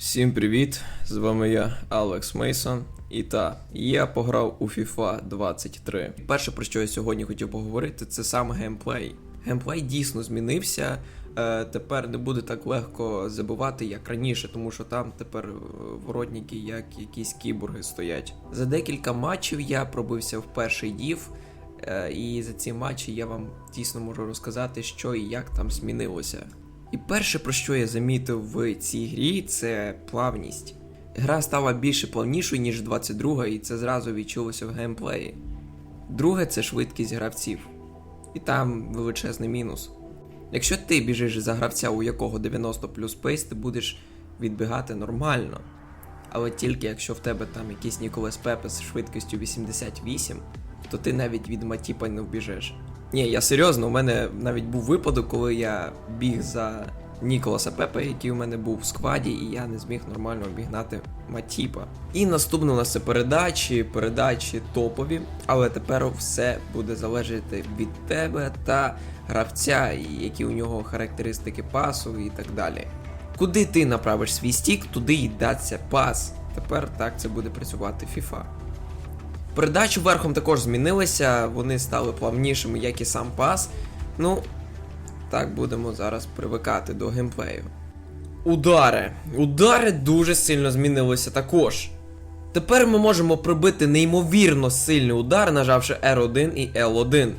Всім привіт! З вами я, Алекс Мейсон. І та, я пограв у FIFA 23. Перше, про що я сьогодні хотів поговорити, це саме геймплей. Геймплей дійсно змінився. Е, тепер не буде так легко забивати, як раніше, тому що там тепер воротники, як якісь кіборги стоять. За декілька матчів я пробився в перший дів. Е, І за ці матчі я вам дійсно можу розказати, що і як там змінилося. І перше, про що я замітив в цій грі, це плавність. Гра стала більше плавнішою, ніж 22, і це зразу відчулося в геймплеї. Друге це швидкість гравців. І там величезний мінус. Якщо ти біжиш за гравця, у якого 90 плюс пейс, ти будеш відбігати нормально. Але тільки якщо в тебе там якийсь Ніколас Пепе з швидкістю 88, то ти навіть від Матіпа не вбіжеш. Ні, я серйозно, у мене навіть був випадок, коли я біг за Ніколаса Пепе, який у мене був в скваді, і я не зміг нормально обігнати Матіпа. І наступне у нас це передачі, передачі топові, але тепер все буде залежати від тебе та гравця, які у нього характеристики пасу і так далі. Куди ти направиш свій стік, туди й даться пас. Тепер так це буде працювати FIFA. Передачі верхом також змінилися, вони стали плавнішими, як і сам пас. Ну, так будемо зараз привикати до геймплею. Удари. Удари дуже сильно змінилися також. Тепер ми можемо пробити неймовірно сильний удар, нажавши R1 і L1.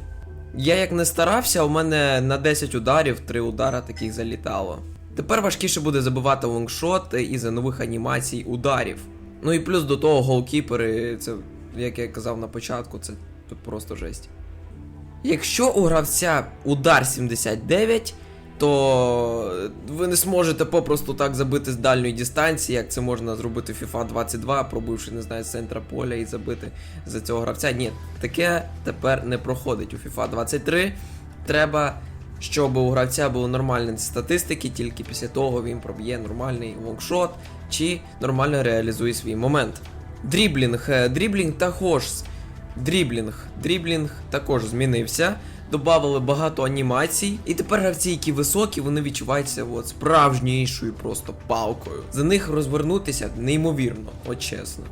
Я як не старався, у мене на 10 ударів 3 удара таких залітало. Тепер важкіше буде забивати лонгшот із-за нових анімацій ударів. Ну і плюс до того голкіпери, це, як я казав на початку, це тут просто жесть. Якщо у гравця удар 79, то ви не зможете попросту так забити з дальньої дистанції, як це можна зробити в FIFA 22, пробивши, не знаю, з центра поля і забити за цього гравця. Ні, таке тепер не проходить у FIFA 23. Треба, щоб у гравця були нормальні статистики, тільки після того він проб'є нормальний лонгшот чи нормально реалізує свій момент. Дріблінг. Е, Дріблінг також. Дріблінг. Дріблінг також змінився. Добавили багато анімацій, і тепер гравці, які високі, вони відчуваються от справжнішою просто палкою. За них розвернутися неймовірно, от чесно.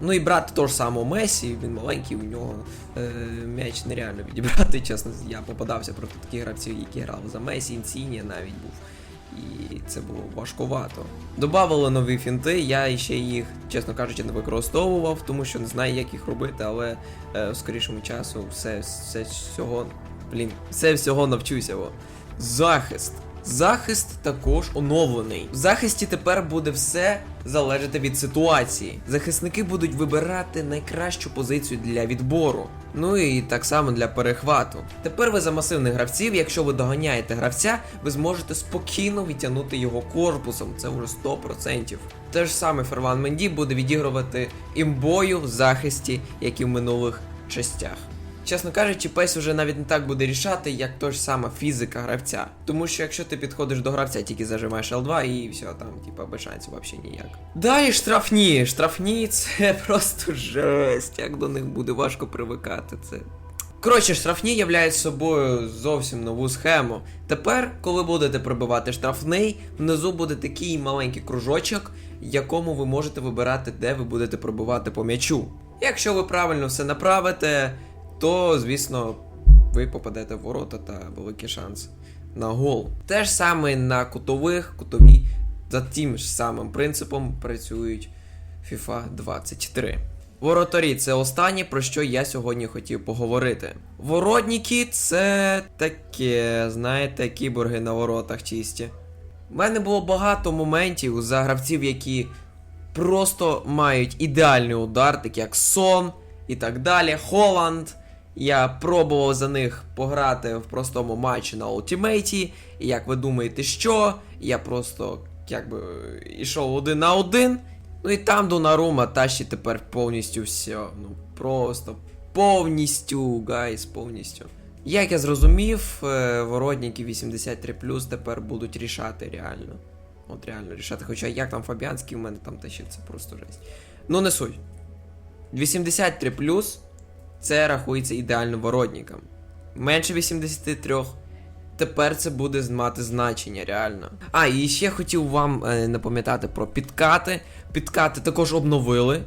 Ну і брати того ж самого Месі, він маленький, у нього е, м'яч нереально відібрати. Чесно, я попадався проти таких гравців, які грали за Месі, Інсіні навіть був. І це було важкувато. Добавили нові фінти, я ще їх, чесно кажучи, не використовував, тому що не знаю, як їх робити, але е, в скорішому часу все, все всього. Блін, все всього навчуся. Захист. Захист також оновлений. В захисті тепер буде все залежати від ситуації. Захисники будуть вибирати найкращу позицію для відбору. Ну і так само для перехвату. Тепер ви за масивних гравців, якщо ви доганяєте гравця, ви зможете спокійно відтягнути його корпусом. Це вже 100%. Те ж саме Ферван Менді буде відігрувати імбою в захисті, як і в минулих частях. Чесно кажучи, пес вже навіть не так буде рішати, як то ж сама фізика гравця. Тому що якщо ти підходиш до гравця, тільки зажимаєш L2 і все, там, типа, без шансів взагалі ніяк. Далі штрафні. Штрафні це просто жесть. Як до них буде важко привикати. Це. Коротше, штрафні являють собою зовсім нову схему. Тепер, коли будете пробивати штрафний, внизу буде такий маленький кружочок, якому ви можете вибирати, де ви будете пробивати по м'ячу. Якщо ви правильно все направите, то, звісно, ви попадете в ворота та великий шанс на гол. Те ж саме на кутових, кутові за тим ж самим принципом працюють FIFA 23. Воротарі це останнє, про що я сьогодні хотів поговорити. Воротники це таке, знаєте, кіборги на воротах чисті. У мене було багато моментів за гравців, які просто мають ідеальний удар, такі як Сон і так далі. Холланд. Я пробував за них пограти в простому матчі на ультимейті. І як ви думаєте, що? Я просто якби йшов один на один. Ну і там Донарума тащить тепер повністю все. Ну просто повністю, гайс, повністю. Як я зрозумів, е, воротники 83 тепер будуть рішати реально. От реально рішати. Хоча як там Фабіанський у мене там тащить, це просто жесть. Ну не суть. 83 це рахується ідеальним воротником. Менше 83 тепер це буде мати значення, реально. А, і ще хотів вам е, напам'ятати про підкати. Підкати також обновили.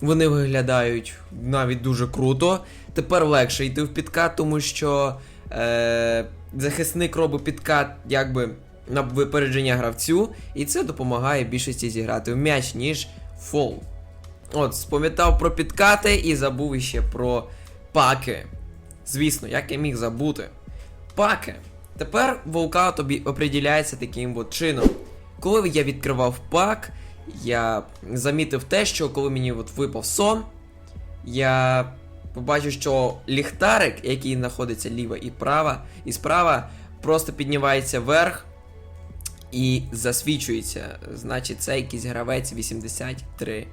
Вони виглядають навіть дуже круто. Тепер легше йти в підкат, тому що е, захисник робить підкат якби на випередження гравцю, і це допомагає більшості зіграти в м'яч, ніж фол. От, спам'ятав про підкати і забув іще про паки. Звісно, як я міг забути. Паки. Тепер волкаут обі- определяється таким от чином. Коли я відкривав пак, я замітив те, що коли мені от випав сон, я побачив, що ліхтарик, який знаходиться ліва і права, і справа, просто піднімається вверх і засвічується. Значить, це якийсь гравець 83.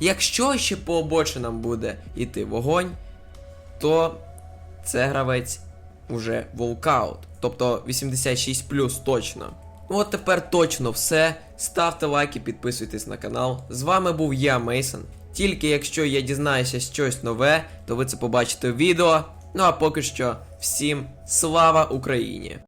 Якщо ще по обочинам буде йти вогонь, то це гравець уже волкаут. Тобто 86 точно. Ну от тепер точно все. Ставте лайки, підписуйтесь на канал. З вами був я, Мейсон. Тільки якщо я дізнаюся щось нове, то ви це побачите в відео. Ну а поки що, всім слава Україні!